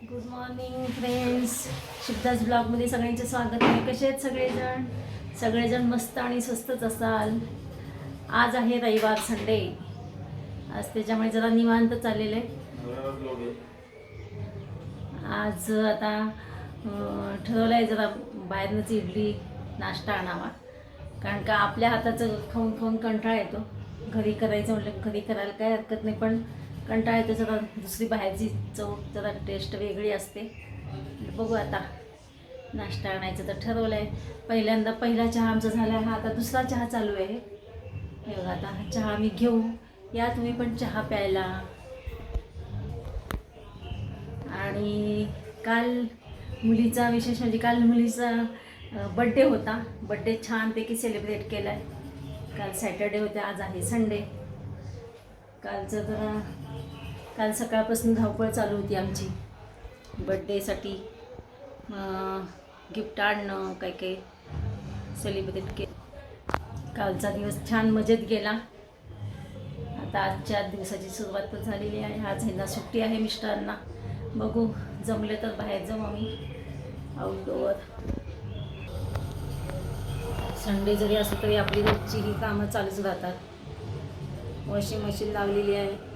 Good morning friends Shivdas ब्लॉगमध्ये सगळ्यांचे स्वागत आहे. कसे आहेत सगळेजण? सगळेजण मस्त आणि स्वस्तच असाल. आज आहे रविवार संडे आज त्याच्यामुळे जरा निवांत चाललेलं आहे. आज आता ठरवलं आहे जरा बाहेरनंच इडली नाश्ता आणावा. कारण का आपल्या हाताचं खाऊन खाऊन कंटाळा येतो. घरी करायचं म्हटलं घरी करायला काही हरकत नाही. पण कंटाळा येतो जरा दुसरी बाहेरची चव जरा टेस्ट वेगळी असते. बघू आता. नाश्ता आणायचं तर ठरवलं आहे पहिल्यांदा पहिला चहा आमचा झाला आहे हा आता दुसरा चहा चालू आहे. हे बघा आता हा चहा मी घेऊ. या तुम्ही पण चहा प्यायला. आणि काल मुलीचा विशेष म्हणजे काल मुलीचा बड्डे होता. बड्डे छानपैकी सेलिब्रेट केला आहे काल सॅटर्डे होते आज आहे संडे कालचं जरा काल सकाळपासून धावपळ चालू होती आमची. बड्डेसाठी गिफ्ट आणणं काही काही सेलिब्रेट के कालचा दिवस छान मजेत गेला. आता आजच्या दिवसाची सुरुवात पण झालेली आहे. आज ह्यांना सुट्टी आहे मिस्टरांना. बघू जमले तर बाहेर जाऊ आम्ही. आउटडोअर संडे जरी असलं तरी आपली रोजची ही कामं चालूच राहतात. वॉशिंग मशीन लावलेली आहे.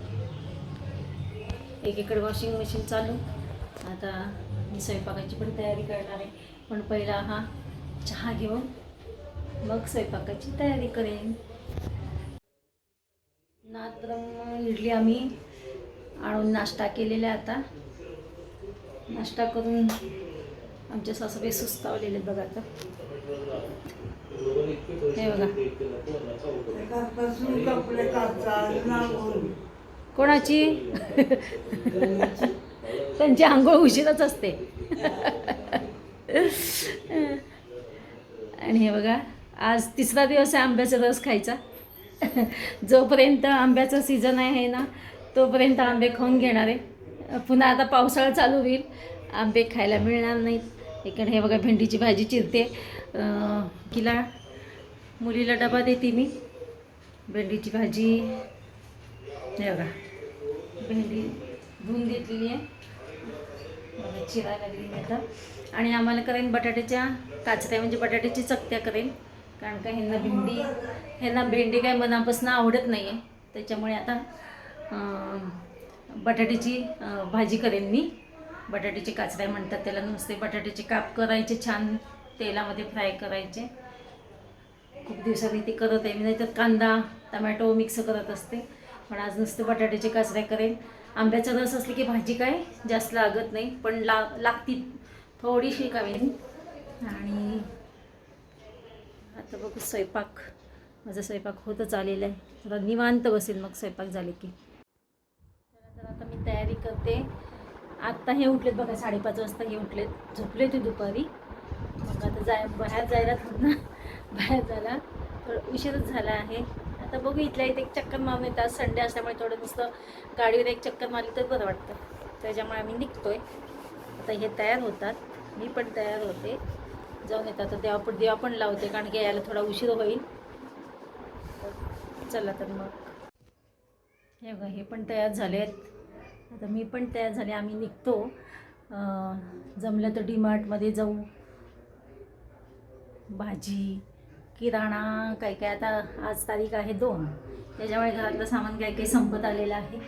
एकीकडे वॉशिंग मशीन चालू. आता मी स्वयंपाकाची पण तयारी करणार आहे. पण पहिला हा चहा घेऊन मग स्वयंपाकाची तयारी करेन. नात्रम इडली आम्ही आणून नाश्ता केलेला आहे आता. नाश्ता करून आमच्या सासूबाई सुस्तावलेले आहेत बघा आता. हे बघा. कोणाची? त्यांची आंघोळ उशीरच असते. आणि हे बघा आज तिसरा दिवस आहे आंब्याचा रस खायचा. जोपर्यंत आंब्याचा सीझन आहे ना तोपर्यंत आंबे खाऊन घेणार आहे. पुन्हा आता पावसाळा चालू होईल आंबे खायला मिळणार नाहीत. इकडे हे बघा भेंडीची भाजी चिरते. किला तिला मुलीला डबा देते मी. भेंडीची भाजी हे बघा. भेंडी धुवून घेतलेली आहे. बघा, चिरायला लागली आता. आणि आम्हाला करेन बटाट्याच्या काचऱ्या म्हणजे बटाट्याची चकत्या करेन. कारण का ह्यांना भेंडी ह्यांना भेंडी काय मनापासून आवडत नाही आहे त्याच्यामुळे आता बटाट्याची भाजी करेन मी. बटाट्याची काचऱ्या म्हणतात त्याला नुसते बटाट्याचे काप करायचे छान तेलामध्ये फ्राय करायचे. खूप दिवसांनी ते करत आहे मी नाहीतर कांदा टमॅटो मिक्स करत असते. पण आज नुसते बटाट्याचे काचऱ्या करेन. आंब्याचा रस असली की भाजी काय? जास्त लागत नाही पण ला लागती. थोडीशी कमी. आणि आता बघू स्वयंपाक. माझा स्वयंपाक होतच आलेला आहे. थोडा निवांत बसेल मग स्वयंपाक झाले की. तर आता मी तयारी करते. आत्ता हे उठलेत बघा साडेपाच वाजता हे उठलेत. झोपले ते दुपारी. मग आता जाय बाहेर जायला थोडं ना बाहेर जायला. थोडं उशीरच झाला आहे. आता बघू इथल्या इथे एक चक्कर मारून येतात. संडे असल्यामुळे थोडं नुसतं गाडीवर एक चक्कर मारली तर बरं वाटतं. त्याच्यामुळे आम्ही निघतोय. आता हे तयार होतात. मी पण तयार होते. जाऊन येतात. तर देवा पण देवा पण लावते कारण की यायला थोडा उशीर होईल. चला तर मग. हे बघा हे पण तयार झाले आहेत आता मी पण तयार झाले. आम्ही निघतो. जमलं तर डीमार्टमध्ये जाऊ. भाजी किराणा काय काय आता आज तारीख आहे दोन. त्याच्यामुळे घरातलं सामान काय काही संपत आलेलं आहे.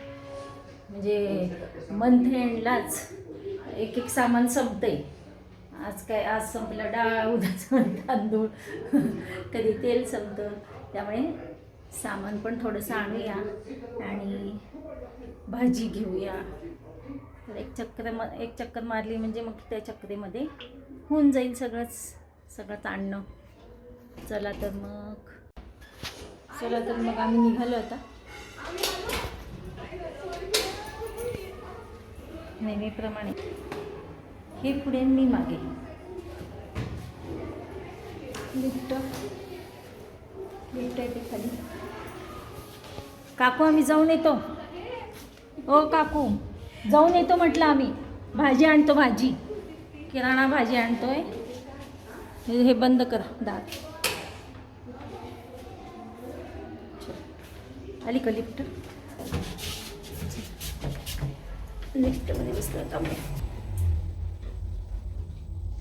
म्हणजे मंथ एंडलाच एक एक सामान संपतंय. आज काय आज संपलं डाळ उद्या तांदूळ. कधी तेल संपतं. त्यामुळे सामान पण थोडंसं आणूया आणि भाजी घेऊया. तर एक चक्कर म एक चक्कर मारली म्हणजे मग त्या चक्करीमध्ये होऊन जाईल सगळंच सगळंच आणणं. चला तर मग. चला तर मग आम्ही निघालो आता. नेहमीप्रमाणे. हे पुढे मी मागे. लिफ्ट. लिफ्ट आहे ते खाली. काकू आम्ही जाऊन येतो. हो काकू. जाऊन येतो म्हटलं आम्ही. भाजी आणतो भाजी. किराणा भाजी आणतोय. हे हे बंद करा दात आली का लिफ्ट? लिफ्टमध्ये बसलं त्यामुळे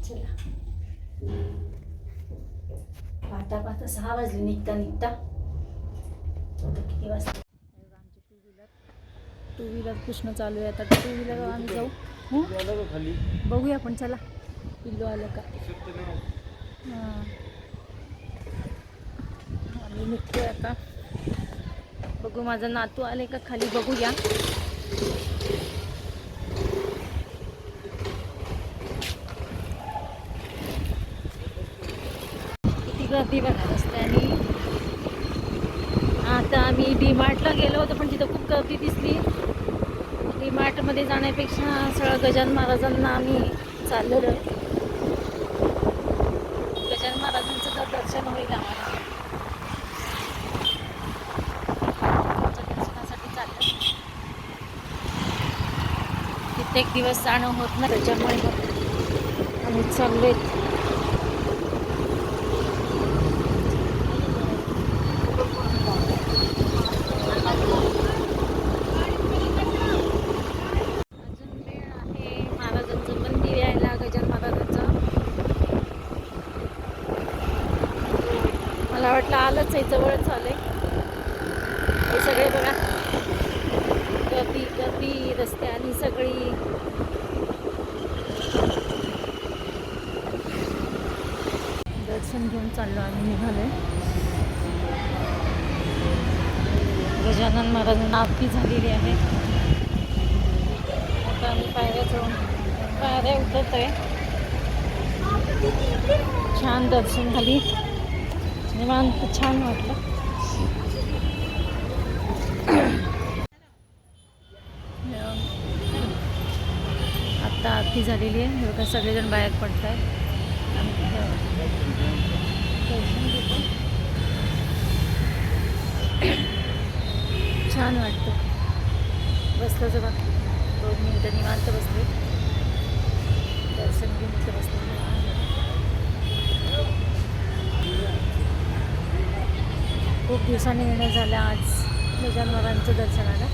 चला. पाहता पाहता सहा वाजले निघता निघता. किती वाजता? टू व्हीलर टू व्हीलर चालू आहे. आता टू व्हीलर आम्ही जाऊ. खाली बघूया आपण चला. पिल्लो आलं का? हां. आम्ही निघतोय आता. बघू माझा नातू आले का खाली बघूया. किती गर्दी बघा रस्त्याने. आता आम्ही डी मार्टला गेलो होतो पण तिथं खूप गर्दी दिसली. डी मार्टमध्ये जाण्यापेक्षा सगळं गजान महाराजांना आम्ही चाललेलो आहे. गजानन महाराजांचं तर दर्शन होईल आम्हाला त्यांच्या दर्शनासाठी चाललं प्रत्येक दिवस जाणं होत नाही. त्याच्यामुळे आम्ही चाललोय. वेळ आहे मंदिर यायला मला वाटलं आलंच आहे जवळच आलंय हे सगळे बघा गर्दी गर्दी रस्त्यानी सगळी. दर्शन घेऊन चाललो आम्ही निघालोय. गजानन महाराजांना आरती झालेली आहे. आता आम्ही पायऱ्या चढून पायऱ्या उतरत आहे छान दर्शन झाली. निवांत छान वाटलं. आता आरती झालेली आहे. हे बघा सगळेजण बाहेर पडत आहेत छान वाटतं. बसलं जरा. दोन मिनटं निवांत बसले. दर्शन घेऊन बसले खूप दिवसांनी येणं झालं आज. गजानवरांचं दर्शनाला.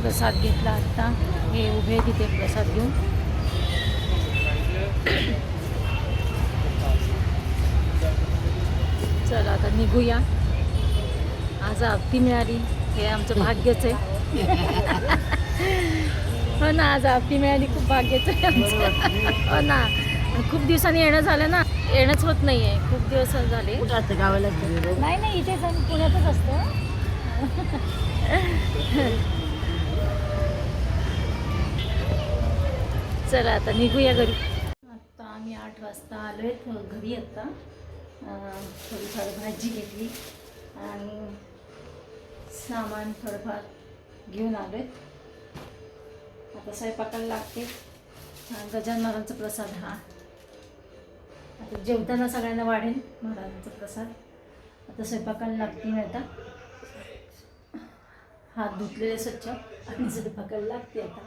प्रसाद घेतला आत्ता हे उभे तिथे प्रसाद घेऊन. चला आता निघूया. आज आरती मिळाली. हे आमचं भाग्यच आहे. हो ना आज आरती मिळाली. खूप भाग्यच आहे आमचं. हो ना. खूप दिवसांनी येणं झालं ना. येणंच होत नाही आहे खूप दिवस झाले. गावाला? नाही नाही इथेच आम्ही पुण्यातच असतो. चला आता निघूया घरी. आता आम्ही आठ वाजता आलो आहेत घरी आत्ता थोडीफार भाजी घेतली आणि सामान थोडंफार घेऊन आलो आहेत आता स्वयंपाकाला लागते. गजान महाराजांचा प्रसाद हा. आता जेवताना सगळ्यांना वाढेल महाराजांचा प्रसाद. आता स्वयंपाकाला लागते आता. हात धुतलेले स्वच्छ आणि स्वयंपाकाला लागते आता.